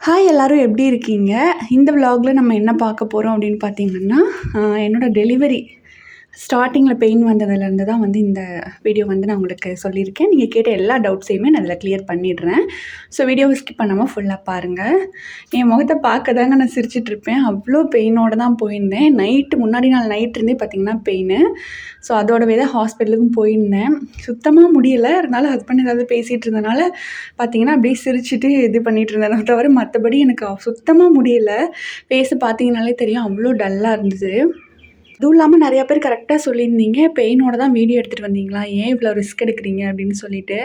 Hi எல்லோரும் எப்படி இருக்கீங்க? இந்த vlogல நம்ம என்ன பார்க்க போகிறோம் அப்படின்னு பார்த்தீங்கன்னா என்னோடய என்னோட டெலிவரி ஸ்டார்டிங்கில் பெயின் வந்ததுலேருந்து தான் வந்து இந்த வீடியோ வந்து நான் உங்களுக்கு சொல்லியிருக்கேன். நீங்கள் கேட்ட எல்லா டவுட்ஸையுமே நான் அதில் கிளியர் பண்ணிடுறேன். ஸோ வீடியோவை ஸ்கிப் பண்ணாமல் ஃபுல்லாக பாருங்கள் என் முகத்தை பார்க்க தாங்க நான் சிரிச்சிட்ருப்பேன். அவ்வளோ பெயினோடு தான் போயிருந்தேன். நைட்டு முன்னாடி நாள் நைட் இருந்தே பார்த்தீங்கன்னா பெயின் ஸோ அதோடவே தான் ஹாஸ்பிட்டலுக்கும் போயிருந்தேன். சுத்தமாக முடியலை. இருந்தாலும் ஹஸ்பண்ட் ஏதாவது பேசிகிட்டு இருந்தனால பார்த்தீங்கன்னா அப்படியே சிரிச்சிட்டு இது பண்ணிகிட்டு இருந்தேன் தவிர மற்றபடி எனக்கு சுத்தமாக முடியலை. ஃபேஸை பார்த்தீங்கனாலே தெரியும். அவ்வளோ டல்லாக இருந்தது. அதுவும் இல்லாமல் நிறையா பேர் கரெக்டாக சொல்லியிருந்தீங்க. பெயினோட தான் வீடியோ எடுத்துகிட்டு வந்தீங்களா? ஏன் இவ்வளோ ரிஸ்க் எடுக்கிறீங்க? அப்படின்னு சொல்லிட்டு.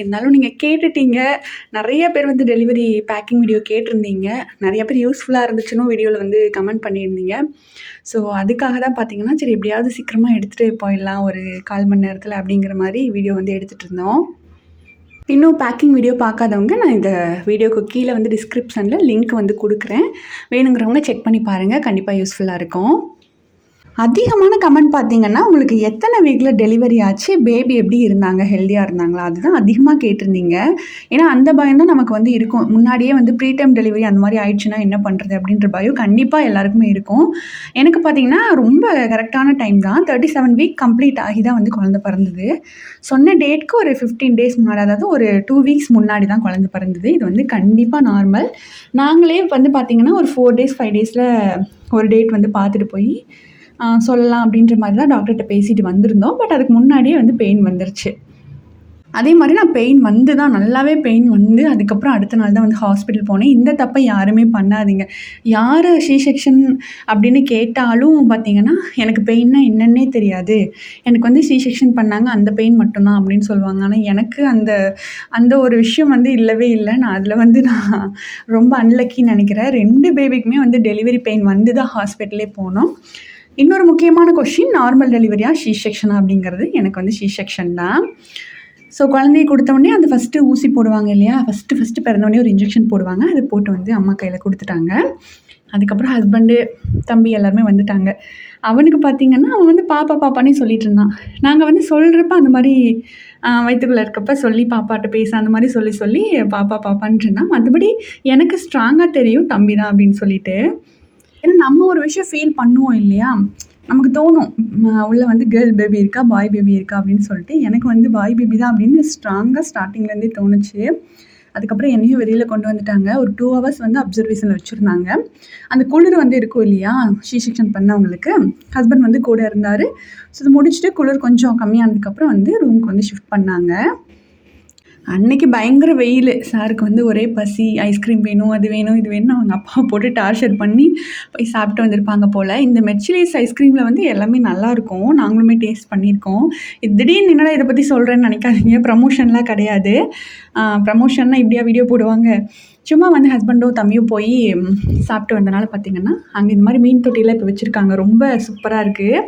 இருந்தாலும் நீங்கள் கேட்டுட்டீங்க. நிறைய பேர் வந்து டெலிவரி பேக்கிங் வீடியோ கேட்டிருந்தீங்க. நிறைய பேர் யூஸ்ஃபுல்லாக இருந்துச்சுன்னு வீடியோவில் வந்து கமெண்ட் பண்ணியிருந்தீங்க. ஸோ அதுக்காக தான் பார்த்தீங்கன்னா சரி எப்படியாவது சீக்கிரமாக எடுத்துகிட்டு போயிடலாம் ஒரு கால் மணி நேரத்தில் அப்படிங்கிற மாதிரி வீடியோ வந்து எடுத்துகிட்டு இருந்தோம். இன்னும் பேக்கிங் வீடியோ பார்க்காதவங்க நான் இந்த வீடியோக்கு கீழே வந்து டிஸ்கிரிப்ஷனில் லிங்க் வந்து கொடுக்குறேன். வேணுங்கிறவங்க செக் பண்ணி பாருங்கள் கண்டிப்பாக யூஸ்ஃபுல்லாக இருக்கும். அதிகமான கமெண்ட் பார்த்தீங்கன்னா உங்களுக்கு எத்தனை வீக்கில் டெலிவரி ஆச்சு? பேபி எப்படி இருந்தாங்க? ஹெல்த்தியாக இருந்தாங்களா? அதுதான் அதிகமாக கேட்டிருந்தீங்க. ஏன்னா அந்த பயம் தான் நமக்கு வந்து இருக்கும். முன்னாடியே வந்து ப்ரீ டைம் டெலிவரி அந்த மாதிரி ஆயிடுச்சுன்னா என்ன பண்ணுறது அப்படின்ற பயம் கண்டிப்பாக எல்லாருக்குமே இருக்கும். எனக்கு பார்த்தீங்கன்னா ரொம்ப கரெக்டான டைம் தான். தேர்ட்டி செவன் வீக் கம்ப்ளீட் ஆகி தான் வந்து குழந்த பிறந்தது. சொன்ன டேட்க்கு ஒரு ஃபிஃப்டீன் டேஸ் முன்னாடி அதாவது ஒரு டூ வீக்ஸ் முன்னாடி தான் குழந்த பிறந்தது. இது வந்து கண்டிப்பாக நார்மல் நாங்களே வந்து பார்த்திங்கன்னா ஒரு ஃபோர் டேஸ் ஃபைவ் டேஸில் ஒரு டேட் வந்து பார்த்துட்டு போய் சொல்லலாம் அப்படின்ற மாதிரி தான் டாக்டர்கிட்ட பேசிட்டு வந்திருந்தோம். பட் அதுக்கு முன்னாடியே வந்து பெயின் வந்துருச்சு. அதே மாதிரி நான் பெயின் வந்து தான் நல்லாவே பெயின் வந்து அதுக்கப்புறம் அடுத்த நாள் தான் வந்து ஹாஸ்பிட்டல் போனேன். இந்த தப்பை யாருமே பண்ணாதீங்க. யார் சி செக்ஷன் அப்படின்னு கேட்டாலும் பார்த்தீங்கன்னா எனக்கு பெயின்னா என்னன்னே தெரியாது. எனக்கு வந்து சி செக்ஷன் பண்ணாங்க அந்த பெயின் மட்டும்தான் அப்படின்னு சொல்லுவாங்க. ஆனால் எனக்கு அந்த அந்த ஒரு விஷயம் வந்து இல்லவே இல்லை. நான் அதில் வந்து நான் ரொம்ப அன்லக்கின்னு நினைக்கிறேன். ரெண்டு பேபிக்குமே வந்து டெலிவரி பெயின் வந்து தான் ஹாஸ்பிட்டலே போனோம். இன்னொரு முக்கியமான கொஷின் நார்மல் டெலிவரியா ஷீ செக்ஷனா அப்படிங்கிறது எனக்கு வந்து ஷீ செக்ஷன் தான். ஸோ குழந்தைய கொடுத்தவொடனே அந்த ஃபஸ்ட்டு ஊசி போடுவாங்க இல்லையா? ஃபஸ்ட்டு ஃபஸ்ட்டு பிறந்தோடனே ஒரு இன்ஜெக்ஷன் போடுவாங்க. அது போட்டு வந்து அம்மா கையில் கொடுத்துட்டாங்க. அதுக்கப்புறம் ஹஸ்பண்டு தம்பி எல்லாருமே வந்துட்டாங்க. அவனுக்கு பார்த்தீங்கன்னா அவன் வந்து பாப்பா பாப்பானே சொல்லிட்டு இருந்தான். நாங்கள் வந்து சொல்கிறப்ப அந்த மாதிரி வயிற்றுக்குள்ளே இருக்கப்ப சொல்லி பாப்பாட்ட பேச அந்த மாதிரி சொல்லி சொல்லி பாப்பா பாப்பான்ட்டு இருந்தான். மற்றபடி எனக்கு ஸ்ட்ராங்காக தெரியும் தம்பி தான் அப்படின்னு சொல்லிட்டு. ஏன்னா நம்ம ஒரு விஷயம் ஃபீல் பண்ணுவோம் இல்லையா? நமக்கு தோணும் உள்ளே உள்ள வந்து கேர்ள் பேபி இருக்கா பாய் பேபி இருக்கா? அப்படின்னு சொல்லிட்டு எனக்கு வந்து பாய் பேபி தான் அப்படின்னு ஸ்ட்ராங்காக ஸ்டார்டிங்லேருந்தே தோணுச்சு. அதுக்கப்புறம் என்னையும் வெளியில் கொண்டு வந்துட்டாங்க. ஒரு டூ ஹவர்ஸ் வந்து அப்சர்வேஷனில் வச்சுருந்தாங்க. அந்த குளிர் வந்து இருக்கும் இல்லையா? சி செக்ஷன் பண்ணவங்களுக்கு. ஹஸ்பண்ட் வந்து கூட இருந்தார். ஸோ இது முடிச்சுட்டு குளிர் கொஞ்சம் கம்மியானதுக்கப்புறம் வந்து ரூமுக்கு வந்து ஷிஃப்ட் பண்ணாங்க. அன்னைக்கு பயங்கர வெயில். சாருக்கு வந்து ஒரே பசி ஐஸ்கிரீம் வேணும் அது வேணும் இது வேணும் அவங்க அப்பா போட்டு டார்ச்சர் பண்ணி போய் சாப்பிட்டு வந்திருப்பாங்க போல். இந்த மெர்ச்சிலேஸ் ஐஸ்கிரீமில் வந்து எல்லாமே நல்லாயிருக்கும் நாங்களுமே டேஸ்ட் பண்ணியிருக்கோம். திடீர்னு என்னடா இதை பற்றி சொல்கிறேன்னு நினைக்காதீங்க. ப்ரமோஷன்லாம் கிடையாது. ப்ரமோஷன்னா இப்படியா வீடியோ போடுவாங்க. சும்மா வந்து ஹஸ்பண்டும் தம்பியும் போய் சாப்பிட்டு வந்தனால பார்த்தீங்கன்னா அங்கே இந்த மாதிரி மீன் தொட்டிலாம் இப்போ வச்சுருக்காங்க. ரொம்ப சூப்பராக இருக்குது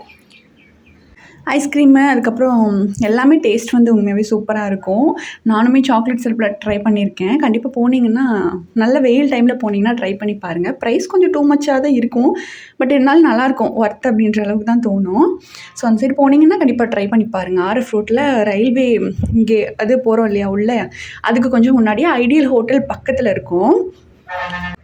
ஐஸ்கிரீமு அதுக்கப்புறம் எல்லாமே டேஸ்ட் வந்து உண்மையாகவே சூப்பராக இருக்கும். நானுமே சாக்லேட் சிரப்பில் ட்ரை பண்ணியிருக்கேன். கண்டிப்பாக போனீங்கன்னா நல்ல வெயில் டைமில் போனீங்கன்னா ட்ரை பண்ணி பாருங்கள் ப்ரைஸ் கொஞ்சம் டூ மச்சாக தான் இருக்கும். பட் இருந்தாலும் நல்லாயிருக்கும் ஒர்த் அப்படின்ற அளவுக்கு தான் தோணும். ஸோ அந்த சைடு போனீங்கன்னா கண்டிப்பாக ட்ரை பண்ணி பாருங்கள் ஆர்எஃப் ரோட்டில் ரயில்வே இங்கே அது போகிறோம் இல்லையா உள்ள. அதுக்கு கொஞ்சம் முன்னாடியே ஐடியல் ஹோட்டல் பக்கத்தில் இருக்கும்.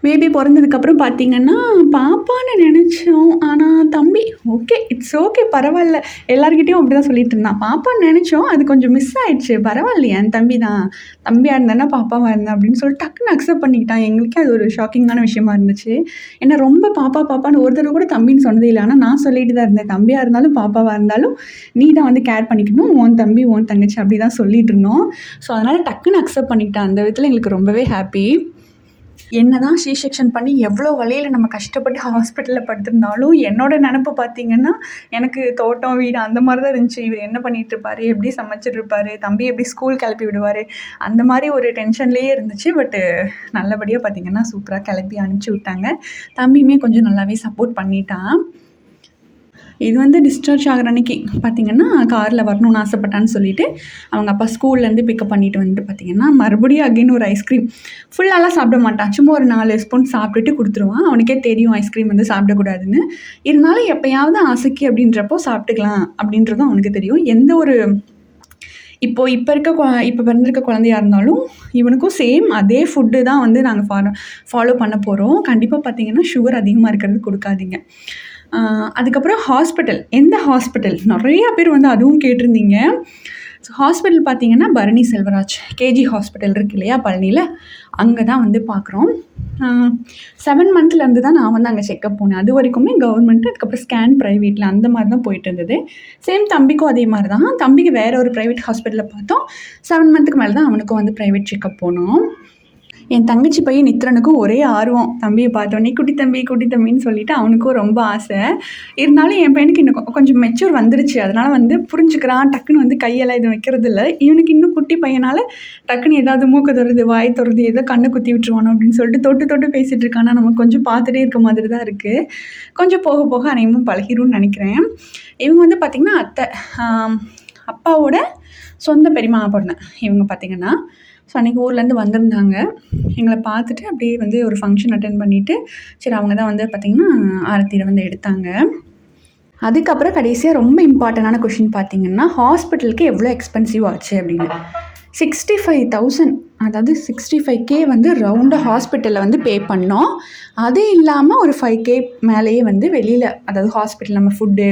பேபி பிறந்ததுக்கப்புறம் பார்த்தீங்கன்னா பாப்பான்னு நினச்சோம். ஆனால் தம்பி ஓகே இட்ஸ் ஓகே பரவாயில்ல. எல்லாருக்கிட்டேயும் அப்படி தான் சொல்லிட்டு இருந்தான். பாப்பான்னு நினச்சோம் அது கொஞ்சம் மிஸ் ஆயிடுச்சு. பரவாயில்லையே என் தம்பி தான். தம்பியாக இருந்தானா பாப்பாவாக இருந்தேன் அப்படின்னு சொல்லிட்டு டக்குன்னு அக்செப்ட் பண்ணிக்கிட்டான். எங்களுக்கே அது ஒரு ஷாக்கிங்கான விஷயமா இருந்துச்சு. ஏன்னா ரொம்ப பாப்பா பாப்பான்னு ஒரு தடவை கூட தம்பின்னு சொன்னதே இல்லை. ஆனால் நான் சொல்லிட்டு தான் இருந்தேன். தம்பியாக இருந்தாலும் பாப்பாவாக இருந்தாலும் நீ தான் வந்து கேர் பண்ணிக்கணும். உன் தம்பி உன் தங்கச்சி அப்படி தான் சொல்லிட்டு இருந்தோம். ஸோ அதனால் டக்குன்னு அக்செப்ட் பண்ணிக்கிட்டான். அந்த விதத்தில் எங்களுக்கு ரொம்பவே ஹாப்பி என்னதான் சி செக்ஷன் பண்ணி எவ்வளோ வழியில் நம்ம கஷ்டப்பட்டு ஹாஸ்பிட்டலில் படுத்திருந்தாலும் என்னோட நினப்பு பார்த்தீங்கன்னா எனக்கு தோட்டம் வீடு அந்த மாதிரி தான் இருந்துச்சு. இவர் என்ன பண்ணிட்டு இருப்பாரு? எப்படி சமைச்சிட்ருப்பார் தம்பி எப்படி ஸ்கூல் கிளப்பி விடுவார்? அந்த மாதிரி ஒரு டென்ஷன்லேயே இருந்துச்சு. பட்டு நல்லபடியாக பார்த்தீங்கன்னா சூப்பராக கிளப்பி அனுப்பிச்சி விட்டாங்க. தம்பியுமே கொஞ்சம் நல்லாவே சப்போர்ட் பண்ணிட்டான். இது வந்து டிஸ்சார்ஜ் ஆகிற அன்னைக்கு பார்த்தீங்கன்னா காரில் வரணும்னு ஆசைப்பட்டான்னு சொல்லிட்டு அவங்க அப்பா ஸ்கூல்லேருந்து பிக்கப் பண்ணிட்டு வந்துட்டு பார்த்தீங்கன்னா மறுபடியும் அகைன் ஒரு ஐஸ்கிரீம் ஃபுல்லாலாம் சாப்பிட மாட்டான். சும்மா ஒரு நாலு ஸ்பூன் சாப்பிட்டுட்டு கொடுத்துருவான். அவனுக்கே தெரியும் ஐஸ்கிரீம் வந்து சாப்பிடக்கூடாதுன்னு. இருந்தாலும் எப்போயாவது ஆசைக்கு அப்படின்றப்போ சாப்பிட்டுக்கலாம் அப்படின்றதும் அவனுக்கு தெரியும். எந்த ஒரு இப்போ இப்போ இருக்க கொ இப்போ பிறந்திருக்க குழந்தையா இருந்தாலும் இவனுக்கும் சேம் அதே ஃபுட்டு தான் வந்து நாங்கள் ஃபாலோ ஃபாலோ பண்ண போகிறோம் கண்டிப்பாக பார்த்தீங்கன்னா சுகர் அதிகமாக இருக்கிறது கொடுக்காதீங்க. அதுக்கப்புறம் ஹாஸ்பிட்டல். எந்த ஹாஸ்பிட்டல்? நிறையா பேர் வந்து அதுவும் கேட்டிருந்தீங்க. ஸோ ஹாஸ்பிட்டல் பார்த்தீங்கன்னா பரணி செல்வராஜ் கேஜி ஹாஸ்பிட்டல் இருக்கு இல்லையா பழனியில்? அங்கே தான் வந்து பார்க்குறோம். செவன் மந்த்லேருந்து தான் நான் வந்து அங்கே செக்கப் போனேன். அது வரைக்குமே கவர்மெண்ட் அதுக்கப்புறம் ஸ்கேன் ப்ரைவேட்டில் அந்த மாதிரி தான் போயிட்டு இருந்தது. சேம் தம்பிக்கும் அதே மாதிரி தான். தம்பிக்கு வேறு ஒரு ப்ரைவேட் ஹாஸ்பிட்டலில் பார்த்தோம். செவன் மந்த்துக்கு மேலே தான் அவனுக்கும் வந்து ப்ரைவேட் செக்கப் போனோம். என் தங்கச்சி பையன் நித்ரனுக்கும் ஒரே ஆர்வம். தம்பியை பார்த்தோன்னே குட்டி தம்பி குட்டி தம்பின்னு சொல்லிட்டு அவனுக்கும் ரொம்ப ஆசை. இருந்தாலும் என் பையனுக்கு இன்னும் கொ- கொஞ்சம் மெச்சூர் வந்துருச்சு. அதனால வந்து புரிஞ்சுக்கிறான். டக்குன்னு வந்து கையெல்லாம் இது வைக்கிறது இல்லை. இவனுக்கு இன்னும் குட்டி பையனால் டக்குன்னு ஏதாவது மூக்கு துறது வாய் துறது ஏதோ கண்ணு குத்தி விட்டுருவானோ அப்படின்னு சொல்லிட்டு தொட்டு தொட்டு பேசிட்டு இருக்கானா. நம்ம கொஞ்சம் பார்த்துட்டே இருக்க மாதிரி தான் இருக்குது கொஞ்சம் போக போக அனைவரும் பழகிரும்னு நினைக்கிறேன். இவங்க வந்து பார்த்திங்கன்னா அத்தை அப்பாவோட சொந்த பெரியமா பொண்ணு. இவங்க பார்த்திங்கன்னா ஸோ அன்றைக்கி ஊர்லேருந்து வந்திருந்தாங்க. எங்களை பார்த்துட்டு அப்படியே வந்து ஒரு ஃபங்க்ஷன் அட்டன் பண்ணிவிட்டு சரி அவங்க தான் வந்து பார்த்திங்கன்னா ஆரத்தியில் வந்து எடுத்தாங்க. அதுக்கப்புறம் கடைசியாக ரொம்ப இம்பார்ட்டண்டான கொஷின் பார்த்தீங்கன்னா ஹாஸ்பிட்டலுக்கு எவ்வளோ எக்ஸ்பென்சிவ் ஆச்சு அப்படின்னு. சிக்ஸ்டி ஃபைவ் தௌசண்ட் அதாவது சிக்ஸ்டி ஃபைவ் கே வந்து ரவுண்டு ஹாஸ்பிட்டலில் வந்து பே பண்ணோம். அது இல்லாமல் ஒரு ஃபைவ் கே மேலேயே வந்து வெளியில் அதாவது ஹாஸ்பிட்டல் நம்ம ஃபுட்டு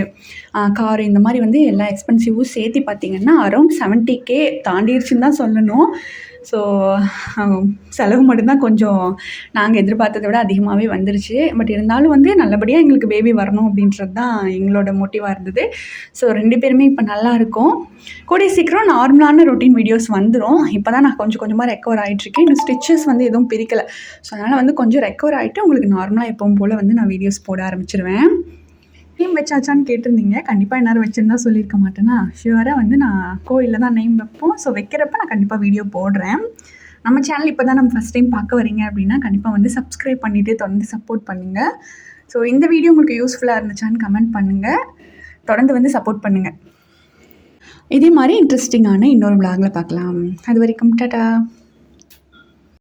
கார் இந்த மாதிரி வந்து எல்லா எக்ஸ்பென்சிவும் சேர்த்து பார்த்தீங்கன்னா அரௌண்ட் செவன்ட்டி கே தாண்டிடுச்சுன்னு தான் சொல்லணும். ஸோ um, செலவு மட்டும்தான் கொஞ்சம் நாங்கள் எதிர்பார்த்ததை விட அதிகமாகவே வந்துருச்சு. பட் இருந்தாலும் வந்து நல்லபடியாக எங்களுக்கு பேபி வரணும் அப்படின்றது தான் எங்களோட மோட்டிவாக இருந்தது. ஸோ ரெண்டு பேருமே இப்போ நல்லா இருக்கும். கூடிய சீக்கிரம் நார்மலான ரொட்டீன் வீடியோஸ் வந்துடும் இப்போ தான் நான் கொஞ்சம் கொஞ்சமாக ரெக்கவர் ஆகிட்டுருக்கேன் இன்னும் ஸ்டிச்சஸ் வந்து எதுவும் பிரிக்கலை. ஸோ அதனால் வந்து கொஞ்சம் ரெக்கவர் ஆகிட்டு உங்களுக்கு நார்மலாக எப்பவும் போல் வந்து நான் வீடியோஸ் போட ஆரம்பிச்சிருவேன். நேம் வச்சாச்சான்னு கேட்டிருந்தீங்க. கண்டிப்பாக எல்லாரும் வச்சுருந்தா சொல்லியிருக்க மாட்டேன்னா ஷுவராக வந்து நான் கோயிலில் தான் நேம் வைப்போம். ஸோ வைக்கிறப்ப நான் கண்டிப்பாக வீடியோ போடுறேன். நம்ம சேனல் இப்போ தான் நம்ம ஃபஸ்ட் டைம் பார்க்க வரீங்க அப்படின்னா கண்டிப்பாக வந்து சப்ஸ்கிரைப் பண்ணிவிட்டு தொடர்ந்து சப்போர்ட் பண்ணுங்கள் ஸோ இந்த வீடியோ உங்களுக்கு யூஸ்ஃபுல்லாக இருந்துச்சான்னு கமெண்ட் பண்ணுங்கள் தொடர்ந்து வந்து சப்போர்ட் பண்ணுங்கள் இதே மாதிரி இன்ட்ரெஸ்டிங்கான இன்னொரு விளாகில் பார்க்கலாம். அது வரைக்கும் டாட்டா